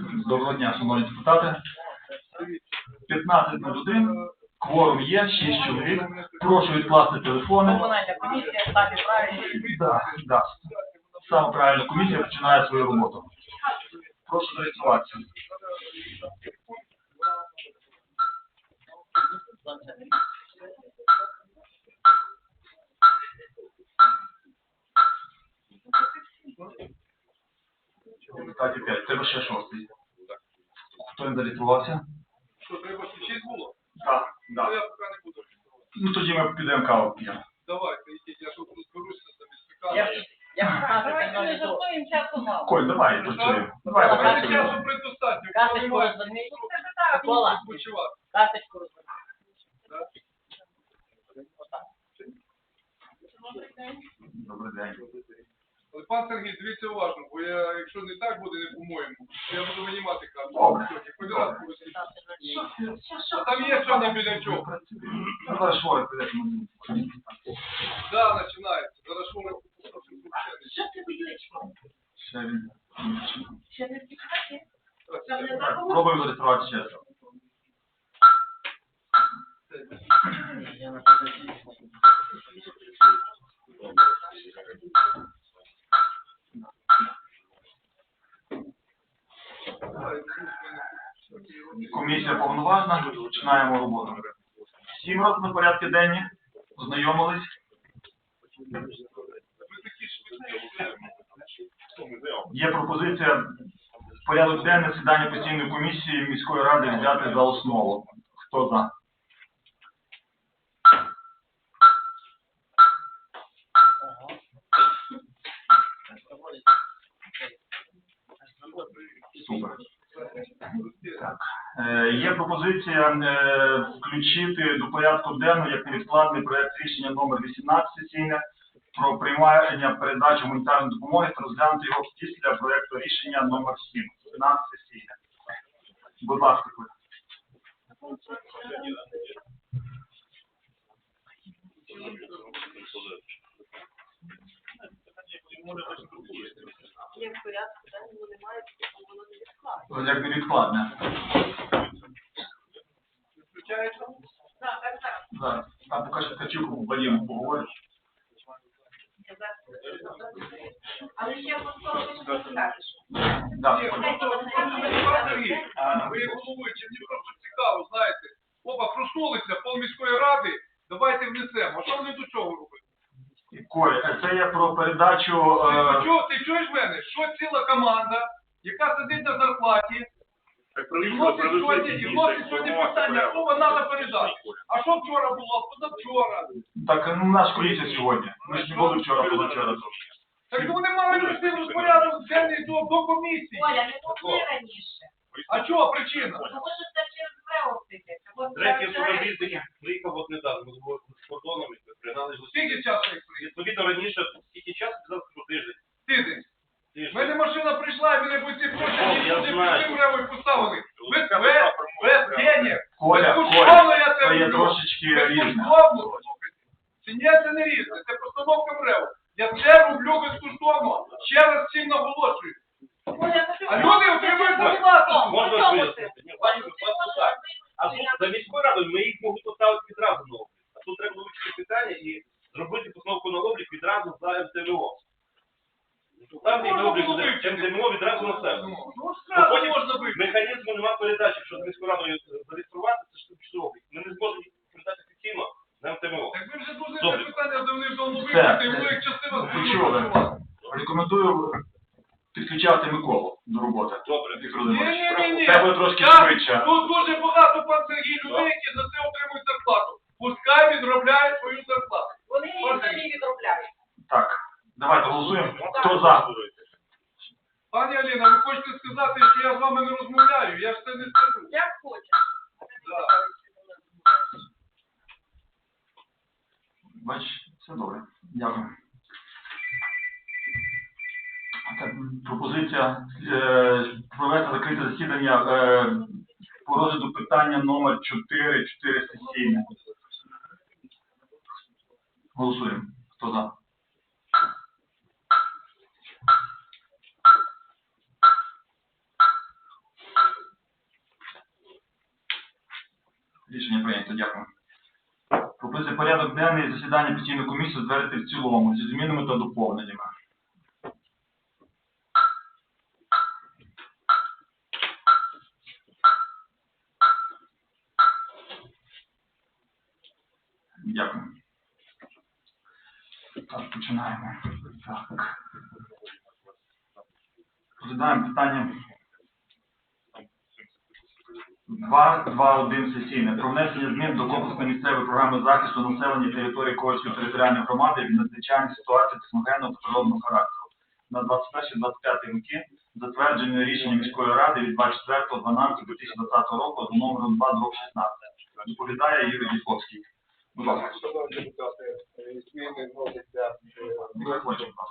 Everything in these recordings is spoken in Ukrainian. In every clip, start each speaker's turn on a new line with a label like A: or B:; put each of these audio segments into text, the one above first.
A: Доброго дня, шановні депутати. 15.01. Кворум є, 6 чоловік. Прошу відкласти телефони.
B: Комунальна комісія, самі правильні.
A: Да, да. Саме правильно, комісія починає свою роботу. Прошу зареєструватися. Депутатів 5. Треба ще шостий. Хто не зареєструвався?
C: Що, треба включити було?
A: Так,
C: Ну,
A: так.
C: я поки не буду.
A: Ну тоді ми підемо каву п'ємо.
C: Давайте, йдіть, я тут розберуся з
B: Я
D: Давайте не жартуємо, часу мало.
A: Коль, давай працюємо. Давай,
B: Давай,
C: часу предостатньо.
B: Карточку розверни.
D: так,
B: Микола, карточку розверни.
C: Да?
B: Отак.
A: Добрий день.
C: Але пан Сергій, дивіться уважно, бо я, якщо не так буде, не по-моєму, то я буду винімати карту. Хоч раз повисить. А там є що біля чого?
A: Ну, зараз швори підеш.
C: Да, починається. Зараз що ми
D: що ти боюєш?
A: Ще він.
D: Ще не втікати?
A: Пробуємо зареєструвати ще Комісія повноважна, починаємо роботу. Сім разів на порядки денні. Ознайомились. Є пропозиція порядок денний засідання постійної комісії міської ради взяти за основу. Хто за? Супер. Є пропозиція е, включити до порядку денного як невідкладний проект рішення номер 18 сесійне про приймання передачі гуманітарної допомоги та розглянути його після проекту рішення номер 7 15 сесійне. Будь ласка, Коля.
D: Є в порядку, денному немає, тому воно не відкладено.
A: Як невідкладне.
C: Включається?
D: Так, так, так.
A: Зараз. Там покаже Ткачук, Вадим поговорить.
D: Але ще не.
A: Да.
C: Ні, просто пан Сергій, ви як головуючий, мені просто цікаво, знаєте. Опа, проснулися, пол міської ради, давайте внесемо. А що вони до чого
A: це є про передачу.
C: Ти,
A: Е...
C: чого, ти чуєш мене? Що ціла команда, яка сидить на зарплаті, і вносить сьогодні, і вносить сьогодні питання, кого треба передати. А що вчора було, позавчора?
A: Так, ну, у нас колісія сьогодні. Ми ж не були вчора, позавчора.
C: Так ну, вони мали внести розпорядок денний до, до комісії.
D: Оля, не могли раніше.
C: А чого причина?
D: Тому що це через прийдеться. От
E: Третє
D: це-
E: приїхав от недавно ми з кордоном, з
C: Скільки часу їх приїхали?
E: Відповідно раніше скільки часу сказав, що тиждень.
C: Тиждень. У
E: Тиждень.
C: мене машина прийшла, і мене по ці прочі,
E: Я
C: люди
E: знаю.
C: під ревою поставили. Без, без, без денег.
A: Коля,
C: Безкоштовно
A: Коля,
C: я це
A: це є
C: роблю.
A: трошечки різне.
C: Безкоштовно, слухайте. Це ні, це не різне, це постановка МРЕВ. Я це роблю безкоштовно. Ще раз всім наголошую.
D: Ну,
C: А люди отримують зарплату.
E: Можна так. А тут за міською радою ми їх могли поставити відразу. А тут треба вивчити питання і зробити постановку на облік відразу за МТМО. Там і на облік буде МТМО відразу на себе.
C: Ну, ну,
E: потім
C: можна вийти.
E: Механізму немає передачі, якщо з міською радою зареєструвати, це ж тимчасовий облік. Ми не зможемо їх передати офіційно на МТМО.
C: Так ви вже дуже це
E: Добре.
C: питання давним-давно
A: Все.
C: вирішити, і воно як частина
A: Почули. Рекомендую підключати Миколу до роботи.
E: Добре.
A: Віктор Володимирович.
C: ні, ні, ні.
A: Це буде трошки швидше.
C: Тут дуже багато пан Сергій людей, які за це отримують зарплату. Пускай відробляє свою зарплату.
D: Вони її самі відробляють.
A: Так, давайте голосуємо. Хто за?
C: Пані Аліна, ви хочете сказати, що я з вами не розмовляю? Я ж це не скажу.
D: Як хочеш.
C: Да.
A: Бач, все добре. Дякую. Так, пропозиція е, провести закрите засідання е, по розгляду питання номер 4, 4 Голосуємо. Хто за? Рішення прийнято. Дякую. Прописує порядок денний засідання постійної комісії затвердити в цілому зі змінами та доповненнями. Дякую. Так, починаємо. Так. Розглядаємо питання 2.2.1 сесійне про внесення змін до комплексної місцевої програми захисту населення території Ковальської територіальної громади від надзвичайних ситуацій техногенного та природного характеру на 21-25 роки, затверджене рішення міської ради від 24.12.2020 року за номером 2 16. Доповідає Юрій Діховський.
F: Шановні депутати, е, зміни вносяться е,
A: Мікрофон, будь ласка.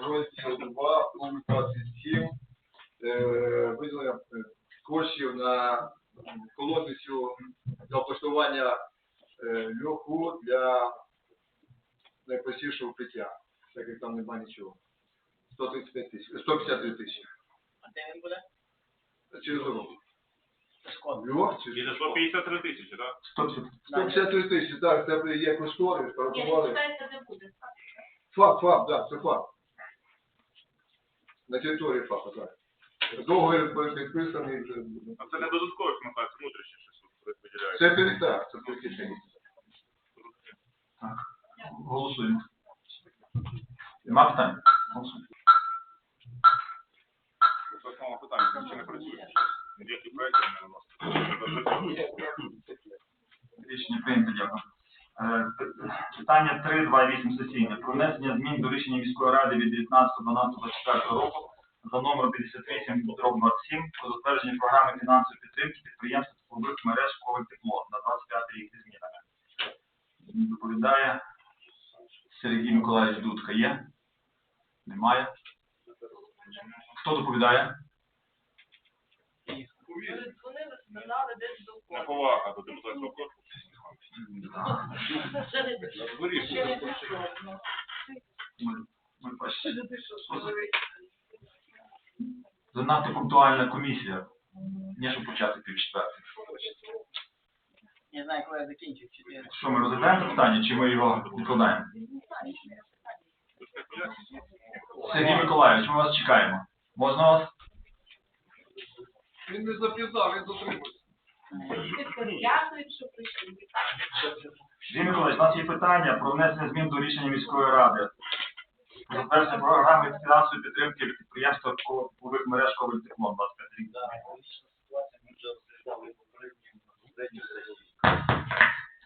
F: в розділ 2, пункт 27, е, виділення коштів на м, колодицю для облаштування льоху для найпростішого укриття, так як там немає нічого. 135 тисяч, 153 тисячі.
B: А де він буде?
F: Через року.
E: І за 153 тисячі, так?
A: 150.
F: 153 тисячі, так, це є кошторис,
D: Ні, не
F: порахували.
D: читається, де буде.
F: ФАП, ФАП, так, це ФАП. На території ФАПа, так. Договір підписаний вже.
E: А це не додатково смакає, це внутрішнє щось виділяється.
F: Це перестав, це практично.
A: Так. Голосуємо. Нема питань? Голосуємо.
E: Це основне питання, він ще не працює. Ніяких проєктів не виносить.
A: Рішення прийнято, дякую. Е, Питання 3.2.8 сесійне. Про внесення змін до рішення міської ради від 19.12.24 року за номером 58 27 про затвердження програми фінансової підтримки підприємств теплових мереж Коваль Тепло на 25 рік зі змінами. Доповідає Сергій Миколаївич Дудка. Є? Немає? Хто доповідає?
D: Сказали, десь до.
E: Неповага до депутатського корпусу.
D: Ще не дійшло. Ще не дійшло. ну.
A: Ми, ми.
D: Ще не дійшло, чоловік.
A: Занадто пунктуальна комісія. Не щоб почати пів четвертої.
B: Не знаю, коли я. Чотири.
A: Що ми розглядаємо це питання, чи ми його відкладаємо? Сергій Миколаївич, ми вас чекаємо. Можна вас?
C: Він не запізнав, він затримався.
D: Дякую, що прийшли.
A: Сергій Миколаївич, у нас є питання про внесення змін до рішення міської ради. Затвердження програми фінансової підтримки підприємства теплових мереж Коваль 25 рік.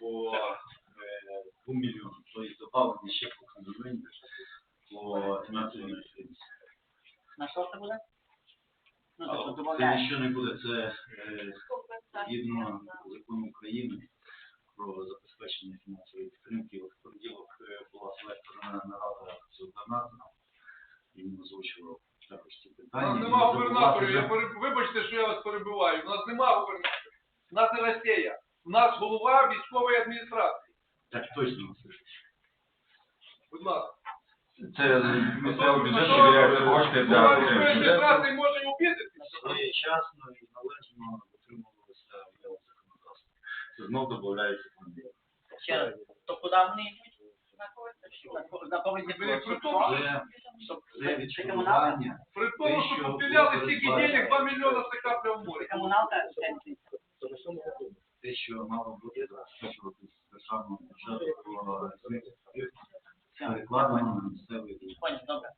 G: по е, 2 мільйонам, тобто добавлені ще по по фінансовій підтримці.
B: На що це буде? Ну, тобто
G: Це нічого не буде, це е, згідно закону України про забезпечення фінансової підтримки. От в понеділок е, була селекторна нарада з губернатором, і він озвучував також ці
C: У
G: питання.
C: нас
G: І
C: нема
G: забувати
C: губернаторів, я пере- вибачте, що я вас перебиваю. У нас нема губернаторів. У нас не Росія. У нас голова військової адміністрації.
G: Так точно, Василь.
C: Будь ласка.
A: Це місцевий бюджет,
C: А
A: кошти для
C: Голова військової може і обідати.
G: своєчасно і належно дотримувалися його законодавства. Це знов додається понеділок.
B: Ще раз. То куди вони йдуть? На повинні
C: При- при тому,
G: Це, відшкодування.
C: При тому, що
G: що
C: стільки денег, 2 мільйони це капля в морі.
B: комуналка?
G: Те, що мало бути з державного бюджету про перекладено на місцевий рівень.
B: Понял, добре.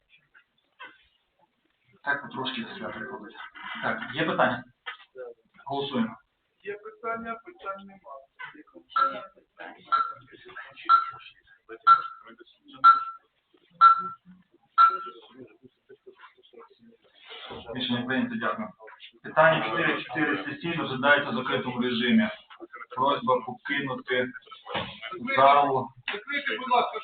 A: Так, потрошки свято робить. Так, є питання? Голосуємо.
C: Є питання, питань нема.
A: Рішення прийнято, дякую. Питання 4.4 сесійно розглядається в закритому режимі. Просьба покинути залу.
C: Закрийте, будь ласка,